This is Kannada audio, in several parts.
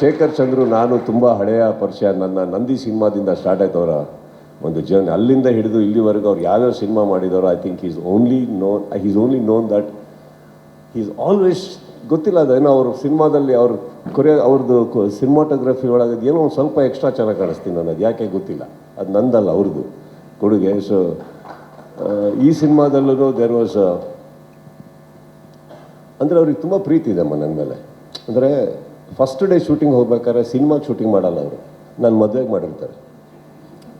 ಶೇಖರ್ ಚಂದ್ರು ನಾನು ತುಂಬ ಹಳೆಯ ಪರಿಚಯ. ನನ್ನ ನಂದಿ ಸಿನಿಮಾದಿಂದ ಸ್ಟಾರ್ಟ್ ಆಯ್ತವರ ಒಂದು ಜರ್ನಿ. ಅಲ್ಲಿಂದ ಹಿಡಿದು ಇಲ್ಲಿವರೆಗೂ ಅವ್ರು ಯಾವ್ಯಾವ ಸಿನಿಮಾ ಮಾಡಿದವರು I think is only known is only known that is always ಗೊತ್ತಿಲ್ಲ, ಅದೇನೋ ಅವ್ರ ಸಿನಿಮಾದಲ್ಲಿ ಅವ್ರ ಕೊರಿಯೋ ಅವ್ರದ್ದು ಸಿನಿಮಾಟೋಗ್ರಫಿ ಒಳಗೆ ಏನೋ ಒಂದು ಸ್ವಲ್ಪ ಎಕ್ಸ್ಟ್ರಾ ಚೆನ್ನಾಗಿ ಕಾಣಿಸ್ತೀನಿ ನಾನು, ಅದು ಯಾಕೆ ಗೊತ್ತಿಲ್ಲ. ಅದು ನಂದಲ್ಲ ಅವ್ರದ್ದು ಕೊಡುಗೆ. ಸೊ ಈ ಸಿನಿಮಾದಲ್ಲೂ ದೇರ್ ವಾಸ್ ಅಂದರೆ ಅವ್ರಿಗೆ ತುಂಬ ಪ್ರೀತಿ ಇದೆ ಅಮ್ಮ ನನ್ನ ಮೇಲೆ. ಅಂದರೆ ಫಸ್ಟ್ ಡೇ ಶೂಟಿಂಗ್ ಹೋಗ್ಬೇಕಾದ್ರೆ ಸಿನಿಮಾಗೆ ಶೂಟಿಂಗ್ ಮಾಡಲ್ಲ ಅವರು. ನಾನು ಮದುವೆಗೆ ಮಾಡಿರ್ತಾರೆ.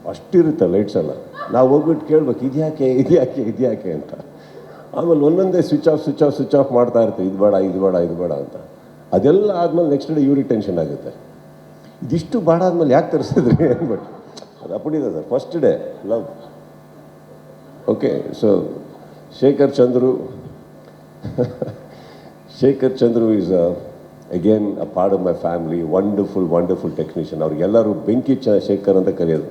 ಅಷ್ಟಿರುತ್ತೆ ಲೈಟ್ಸ್ ಎಲ್ಲ. ನಾವು ಹೋಗ್ಬಿಟ್ಟು ಕೇಳ್ಬೇಕು, ಇದ್ಯಾಕೆ ಇದ್ಯಾಕೆ ಇದ್ಯಾಕೆ ಅಂತ. ಆಮೇಲೆ ಒಂದೊಂದೇ switch off switch off switch off ಮಾಡ್ತಾ ಇರ್ತೀವಿ. ಇದು ಬೇಡ ಇದು ಬೇಡ ಇದು ಬೇಡ ಅಂತ. ಅದೆಲ್ಲ ಆದಮೇಲೆ ನೆಕ್ಸ್ಟ್ ಡೇ ಇವ್ರಿಗೆ ಟೆನ್ಷನ್ ಆಗುತ್ತೆ. ಇದಿಷ್ಟು ಬಾಡ ಆದಮೇಲೆ ಯಾಕೆ ತರಿಸಿದ್ರಿ ಅಂದ್ಬಿಟ್ಟು. ಅದು ಅಪ್ಪಡಿದೆ sir. First day love okay so Shekhar Chandru Shekhar Chandru is again a part of my family wonderful wonderful technician ಅವ್ರಿಗೆಲ್ಲರೂ ಬೆಂಕಿ ಚ ಶೇಖರ್ ಅಂತ ಕರೆಯೋದು.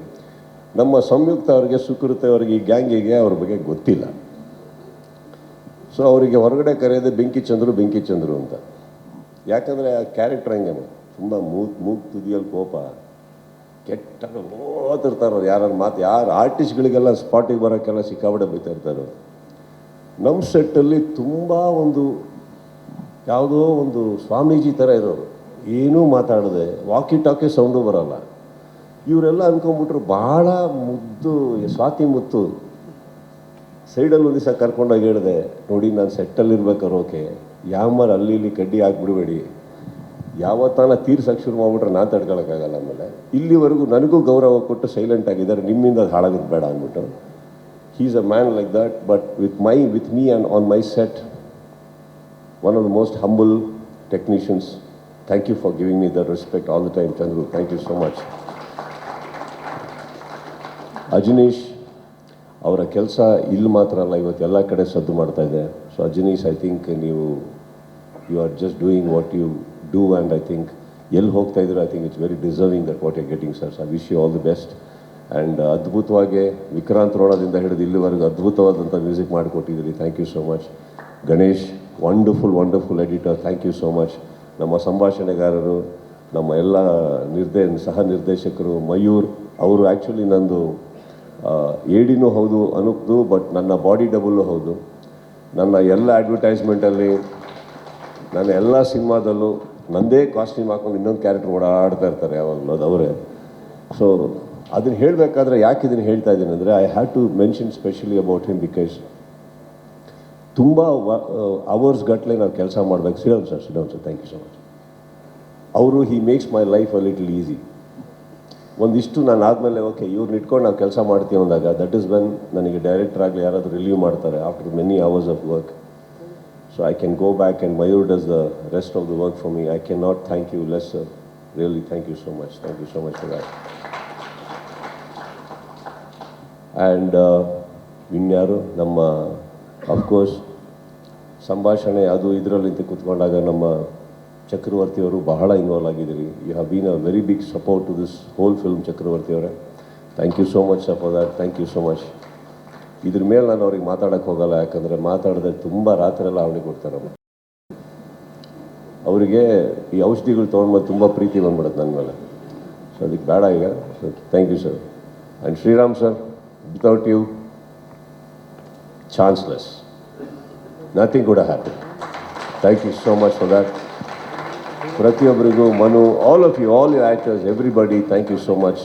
ನಮ್ಮ ಸಂಯುಕ್ತ ಅವರಿಗೆ, ಸುಕೃತ ಅವರಿಗೆ, ಈ ಗ್ಯಾಂಗಿಗೆ ಅವ್ರ ಬಗ್ಗೆ ಗೊತ್ತಿಲ್ಲ. ಸೊ ಅವರಿಗೆ ಹೊರಗಡೆ ಕರೆಯೋದೇ ಬೆಂಕಿ ಚಂದ್ರು ಬೆಂಕಿ ಚಂದ್ರು ಅಂತ. ಯಾಕಂದರೆ ಆ ಕ್ಯಾರೆಕ್ಟರ್ ಹಂಗೆ ತುಂಬ ಮೂಗ್ ಮೂಗ್ ತುದಿಯಲ್ಲಿ ಕೋಪ. ಕೆಟ್ಟ ಓದ್ತಿರ್ತಾರೆ ಅವ್ರು. ಯಾರು ಮಾತು, ಯಾರು ಆರ್ಟಿಸ್ಟ್ಗಳಿಗೆಲ್ಲ ಸ್ಪಾಟಿಗೆ ಬರೋಕ್ಕೆಲ್ಲ ಸಿಕ್ಕಾಬಡೆ ಬೈತಾ ಇರ್ತಾರೆ. ನಮ್ಮ ಸೆಟ್ಟಲ್ಲಿ ತುಂಬ ಒಂದು ಯಾವುದೋ ಒಂದು ಸ್ವಾಮೀಜಿ ಥರ ಇರೋರು. ಏನೂ ಮಾತಾಡದೆ ವಾಕಿ ಟಾಕಿ ಸೌಂಡು ಬರೋಲ್ಲ. ಇವರೆಲ್ಲ ಅಂದ್ಕೊಂಬಿಟ್ರು ಭಾಳ ಮುದ್ದು, ಸ್ವಾತಿ ಮುತ್ತು. ಸೈಡಲ್ಲಿ ಒಂದು ದಿವಸ ಕರ್ಕೊಂಡೋಗಿ ಹೇಳಿದೆ, ನೋಡಿ, ನಾನು ಸೆಟ್ಟಲ್ಲಿ ಇರ್ಬೇಕಾದ್ರೆ ಓಕೆ ಯಾಮರ್ ಅಲ್ಲಿ ಇಲ್ಲಿ ಕಡ್ಡಿ ಹಾಕ್ಬಿಡ್ಬೇಡಿ. ಯಾವತ್ತಾನ ತೀರ್ಸಕ್ಕೆ ಶುರು ಮಾಡಿಬಿಟ್ರೆ ನಾನು ತಡ್ಕೊಳಕ್ಕಾಗಲ್ಲ ಆಮೇಲೆ. ಇಲ್ಲಿವರೆಗೂ ನನಗೂ ಗೌರವ ಕೊಟ್ಟು ಸೈಲೆಂಟ್ ಆಗಿದ್ದಾರೆ, ನಿಮ್ಮಿಂದ ಅದು ಹಾಳಾಗೋದು ಬೇಡ ಅಂದ್ಬಿಟ್ಟು. He's a man like that but with my with me and on my set one of the most humble technicians. Thank you for giving me the respect all the time Chandru. Thank you so much Ajaneesh ಅವರ ಕೆಲಸ ಇಲ್ಲಿ ಮಾತ್ರ ಅಲ್ಲ, ಇವತ್ತು ಎಲ್ಲ ಕಡೆ ಸದ್ದು ಮಾಡ್ತಾ ಇದೆ. ಸೊ ಅಜನೀಶ್ ಐ ಥಿಂಕ್ ನೀವು you are just doing what you do and I think ಎಲ್ಲಿ ಹೋಗ್ತಾ ಇದ್ದೀರೋ I think it's very deserving that what you getting sirs I wish you all the best and ಅದ್ಭುತವಾಗಿ ವಿಕ್ರಾಂತ್ ರೋಣದಿಂದ ಹಿಡಿದು ಇಲ್ಲಿವರೆಗೂ ಅದ್ಭುತವಾದಂಥ music ಮಾಡಿಕೊಟ್ಟಿದ್ದೀರಿ. Thank you so much Ganesh wonderful wonderful editor thank you so much ನಮ್ಮ ಸಂಭಾಷಣೆಗಾರರು, ನಮ್ಮ ಎಲ್ಲ ನಿರ್ದೇ, ಸಹ ನಿರ್ದೇಶಕರು, ಮಯೂರ್ ಅವರು ಆ್ಯಕ್ಚುಲಿ ನಂದು ಏಡಿನೂ ಹೌದು, ಅನುಪ್ದು ಬಟ್ ನನ್ನ ಬಾಡಿ ಡಬಲ್ಲು ಹೌದು. ನನ್ನ ಎಲ್ಲ ಅಡ್ವರ್ಟೈಸ್ಮೆಂಟಲ್ಲಿ ನನ್ನ ಎಲ್ಲ ಸಿನಿಮಾದಲ್ಲೂ ನಂದೇ ಕಾಸ್ಟ್ಯೂಮ್ ಹಾಕೊಂಡು ಇನ್ನೊಂದು ಕ್ಯಾರೆಕ್ಟರ್ ಓಡಾಡ್ತಾ ಇರ್ತಾರೆ ಯಾವಾಗಲೂ ಅದು ಅವರೇ. ಸೊ ಅದನ್ನು ಹೇಳಬೇಕಾದ್ರೆ ಯಾಕೆ ಇದನ್ನು ಹೇಳ್ತಾ ಇದ್ದೀನಿ ಅಂದರೆ I have to mention specially about him because ತುಂಬ ಅವರ್ಸ್ ಗಟ್ಟಲೆ ನಾವು ಕೆಲಸ ಮಾಡಬೇಕು. Sidon sir Sidon sir thank you so much ಅವರು he makes my life a little easy ಒಂದಿಷ್ಟು ನಾನು ಆದಮೇಲೆ ಓಕೆ ಇವ್ರನ್ನ ಇಟ್ಕೊಂಡು ನಾವು ಕೆಲಸ ಮಾಡ್ತೀವಿ ಅಂದಾಗ ದಟ್ ಇಸ್ ವೆನ್ ನನಗೆ ಡೈರೆಕ್ಟರ್ ಆಗಲಿ ಯಾರಾದರೂ ರಿಲೀವ್ ಮಾಡ್ತಾರೆ after many hours of work so I can go back and Mayur does the rest of the work for me I can not thank you less sir really thank you so much thank you so much for that and ಇನ್ಯಾರು ನಮ್ಮ ಅಫ್ಕೋರ್ಸ್ ಸಂಭಾಷಣೆ ಅದು ಇದರಲ್ಲಿ ಕೂತ್ಕೊಂಡಾಗ ನಮ್ಮ ಚಕ್ರವರ್ತಿಯವರು ಬಹಳ ಇನ್ವಾಲ್ವ್ ಆಗಿದ್ದೀರಿ. You have been a very big support to this whole film Chakravarthi ಅವರೇ. Thank you so much for that thank you so much ಇದ್ರ ಮೇಲೆ ನಾನು ಅವ್ರಿಗೆ ಮಾತಾಡೋಕ್ಕೆ ಹೋಗಲ್ಲ, ಯಾಕಂದರೆ ಮಾತಾಡಿದ್ರೆ ತುಂಬ ರಾತ್ರಿ ಎಲ್ಲ ಅವಳಿಗೆ ಕೊಡ್ತಾರೆ ಅವರಿಗೆ ಈ ಔಷಧಿಗಳು ತೊಗೊಂಡ್ಮೇಲೆ ತುಂಬ ಪ್ರೀತಿ ಬಂದ್ಬಿಡುತ್ತೆ ನನ್ನ ಮೇಲೆ. ಸೊ ಅದಕ್ಕೆ ಬೇಡ ಈಗ. So thank you sir and Sriram sir without you chanceless. Nothing could have happened. Thank you so much for that. Pratyabrigu, Manu, all of you, all your actors, everybody, thank you so much.